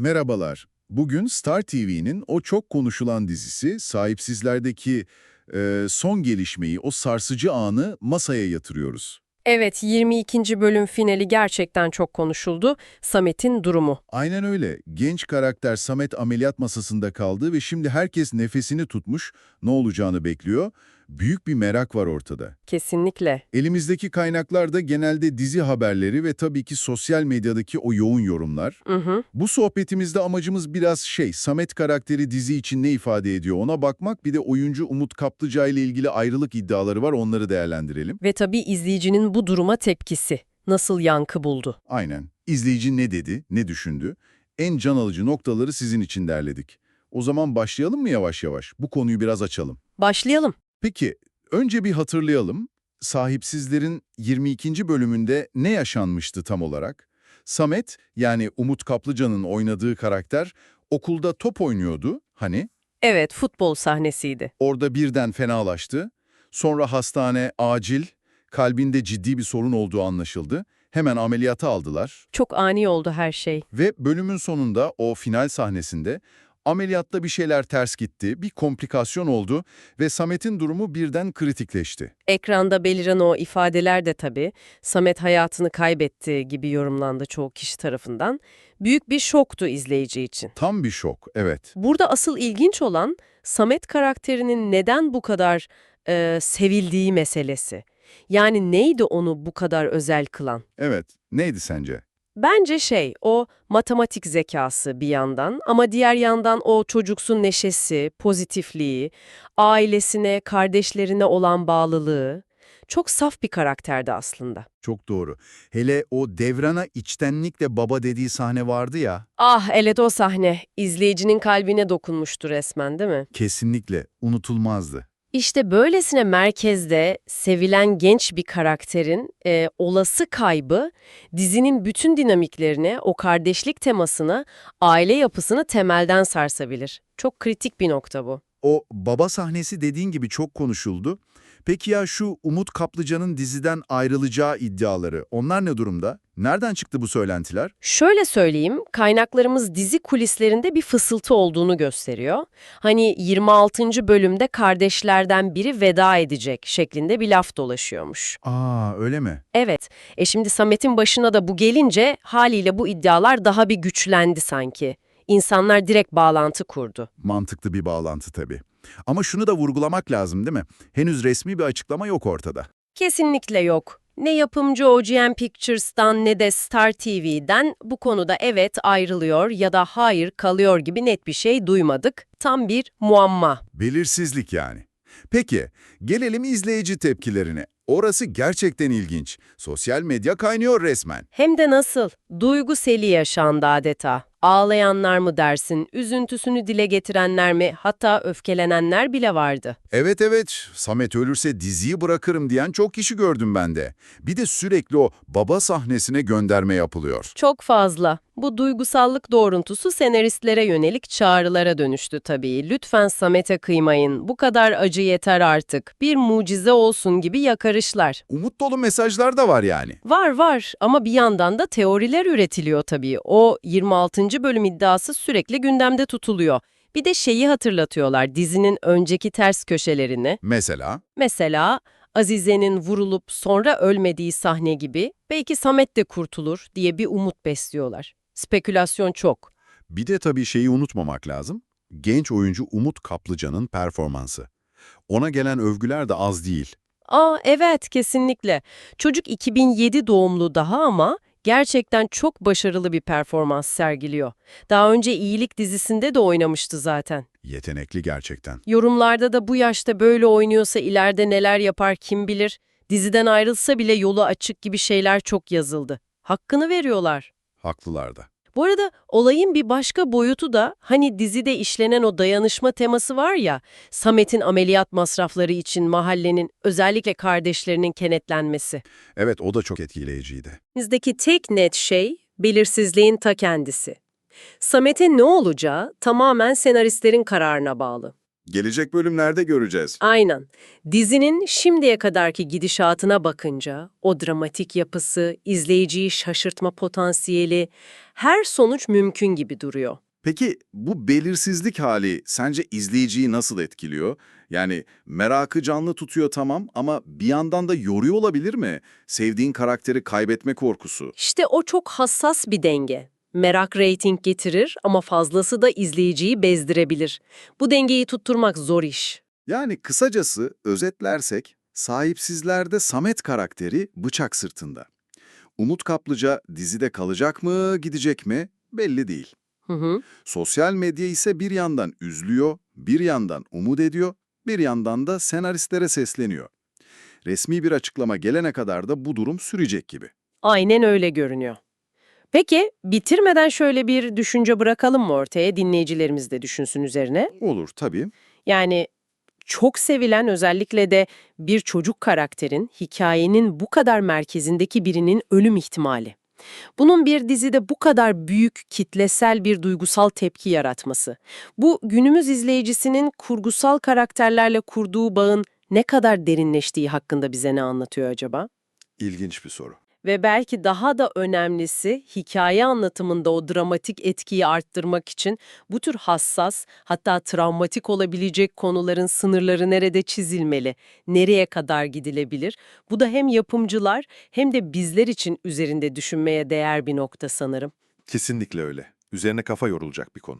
Merhabalar. Bugün Star TV'nin o çok konuşulan dizisi Sahipsizler'deki e, son gelişmeyi, o sarsıcı anı masaya yatırıyoruz. Evet, 22. bölüm finali gerçekten çok konuşuldu. Samet'in durumu. Aynen öyle. Genç karakter Samet ameliyat masasında kaldı ve şimdi herkes nefesini tutmuş, ne olacağını bekliyor. Büyük bir merak var ortada. Kesinlikle. Elimizdeki kaynaklar da genelde dizi haberleri ve tabii ki sosyal medyadaki o yoğun yorumlar. Hı hı. Bu sohbetimizde amacımız biraz şey, Samet karakteri dizi için ne ifade ediyor ona bakmak, bir de oyuncu Umut Kaplıca ile ilgili ayrılık iddiaları var, onları değerlendirelim. Ve tabii izleyicinin bu duruma tepkisi. Nasıl yankı buldu? Aynen. İzleyici ne dedi, ne düşündü? En can alıcı noktaları sizin için derledik. O zaman başlayalım mı yavaş yavaş? Bu konuyu biraz açalım. Başlayalım. Peki, önce bir hatırlayalım. Sahipsizlerin 22. bölümünde ne yaşanmıştı tam olarak? Samet, yani Umut Kaplıca'nın oynadığı karakter, okulda top oynuyordu, hani? Evet, futbol sahnesiydi. Orada birden fenalaştı. Sonra hastane, acil, kalbinde ciddi bir sorun olduğu anlaşıldı. Hemen ameliyata aldılar. Çok ani oldu her şey. Ve bölümün sonunda o final sahnesinde ameliyatta bir şeyler ters gitti, bir komplikasyon oldu ve Samet'in durumu birden kritikleşti. Ekranda beliren o ifadeler de tabii Samet hayatını kaybetti gibi yorumlandı çoğu kişi tarafından. Büyük bir şoktu izleyici için. Tam bir şok, evet. Burada asıl ilginç olan Samet karakterinin neden bu kadar e, sevildiği meselesi. Yani neydi onu bu kadar özel kılan? Evet, neydi sence? Bence şey, o matematik zekası bir yandan ama diğer yandan o çocuksun neşesi, pozitifliği, ailesine, kardeşlerine olan bağlılığı. Çok saf bir karakterdi aslında. Çok doğru. Hele o Devran'a içtenlikle baba dediği sahne vardı ya, Ah evet o sahne, izleyicinin kalbine dokunmuştu resmen değil mi? kesinlikle unutulmazdı. İşte böylesine merkezde sevilen genç bir karakterin e, olası kaybı dizinin bütün dinamiklerine, o kardeşlik temasına, aile yapısını temelden sarsabilir. Çok kritik bir nokta bu. O baba sahnesi dediğin gibi çok konuşuldu. Peki ya şu Umut Kaplıca'nın diziden ayrılacağı iddiaları, onlar ne durumda? Nereden çıktı bu söylentiler? Şöyle söyleyeyim, kaynaklarımız dizi kulislerinde bir fısıltı olduğunu gösteriyor. Hani 26. bölümde kardeşlerden biri veda edecek şeklinde bir laf dolaşıyormuş. Aa öyle mi? Evet, e şimdi Samet'in başına da bu gelince haliyle bu iddialar daha bir güçlendi sanki. İnsanlar direkt bağlantı kurdu. Mantıklı bir bağlantı tabii. Ama şunu da vurgulamak lazım değil mi? Henüz resmi bir açıklama yok ortada. Kesinlikle yok. Ne yapımcı OGN Pictures'tan ne de Star TV'den bu konuda evet ayrılıyor ya da hayır kalıyor gibi net bir şey duymadık. Tam bir muamma. Belirsizlik yani. Peki, gelelim izleyici tepkilerine. Orası gerçekten ilginç. Sosyal medya kaynıyor resmen. Hem de nasıl? Duygu seli yaşandı adeta. Ağlayanlar mı dersin, üzüntüsünü dile getirenler mi, hatta öfkelenenler bile vardı. Evet evet, Samet ölürse diziyi bırakırım diyen çok kişi gördüm ben de. Bir de sürekli o baba sahnesine gönderme yapılıyor. Çok fazla. Bu duygusallık doğruntusu senaristlere yönelik çağrılara dönüştü tabii. Lütfen Samet'e kıymayın, bu kadar acı yeter artık, bir mucize olsun gibi yakarışlar. Umut dolu mesajlar da var yani. Var var ama bir yandan da teoriler üretiliyor tabii. O 26. bölüm iddiası sürekli gündemde tutuluyor. Bir de şeyi hatırlatıyorlar dizinin önceki ters köşelerini. Mesela, Mesela Azize'nin vurulup sonra ölmediği sahne gibi belki Samet de kurtulur diye bir umut besliyorlar. Spekülasyon çok. bir de tabii şeyi unutmamak lazım. Genç oyuncu Umut Kaplıca'nın performansı. Ona gelen övgüler de az değil. Aa evet kesinlikle. Çocuk 2007 doğumlu daha ama gerçekten çok başarılı bir performans sergiliyor. Daha önce İyilik dizisinde de oynamıştı zaten. Yetenekli gerçekten. Yorumlarda da bu yaşta böyle oynuyorsa ileride neler yapar kim bilir. Diziden ayrılsa bile yolu açık gibi şeyler çok yazıldı. Hakkını veriyorlar. Haklılar da. Bu arada olayın bir başka boyutu da hani dizide işlenen o dayanışma teması var ya, Samet'in ameliyat masrafları için mahallenin özellikle kardeşlerinin kenetlenmesi. Evet o da çok etkileyiciydi. Bizdeki tek net şey belirsizliğin ta kendisi. Samet'in ne olacağı tamamen senaristlerin kararına bağlı. Gelecek bölümlerde göreceğiz. Aynen. Dizinin şimdiye kadarki gidişatına bakınca o dramatik yapısı, izleyiciyi şaşırtma potansiyeli, her sonuç mümkün gibi duruyor. Peki bu belirsizlik hali sence izleyiciyi nasıl etkiliyor? Yani merakı canlı tutuyor tamam ama bir yandan da yoruyor olabilir mi? Sevdiğin karakteri kaybetme korkusu. İşte o çok hassas bir denge. Merak reyting getirir ama fazlası da izleyiciyi bezdirebilir. Bu dengeyi tutturmak zor iş. Yani kısacası özetlersek sahipsizlerde Samet karakteri bıçak sırtında. Umut Kaplıca dizide kalacak mı gidecek mi belli değil. Hı hı. Sosyal medya ise bir yandan üzlüyor, bir yandan umut ediyor, bir yandan da senaristlere sesleniyor. Resmi bir açıklama gelene kadar da bu durum sürecek gibi. Aynen öyle görünüyor. Peki bitirmeden şöyle bir düşünce bırakalım mı ortaya dinleyicilerimiz de düşünsün üzerine? Olur tabii. Yani çok sevilen özellikle de bir çocuk karakterin hikayenin bu kadar merkezindeki birinin ölüm ihtimali. Bunun bir dizide bu kadar büyük kitlesel bir duygusal tepki yaratması. Bu günümüz izleyicisinin kurgusal karakterlerle kurduğu bağın ne kadar derinleştiği hakkında bize ne anlatıyor acaba? İlginç bir soru. Ve belki daha da önemlisi hikaye anlatımında o dramatik etkiyi arttırmak için bu tür hassas hatta travmatik olabilecek konuların sınırları nerede çizilmeli, nereye kadar gidilebilir? Bu da hem yapımcılar hem de bizler için üzerinde düşünmeye değer bir nokta sanırım. Kesinlikle öyle. Üzerine kafa yorulacak bir konu.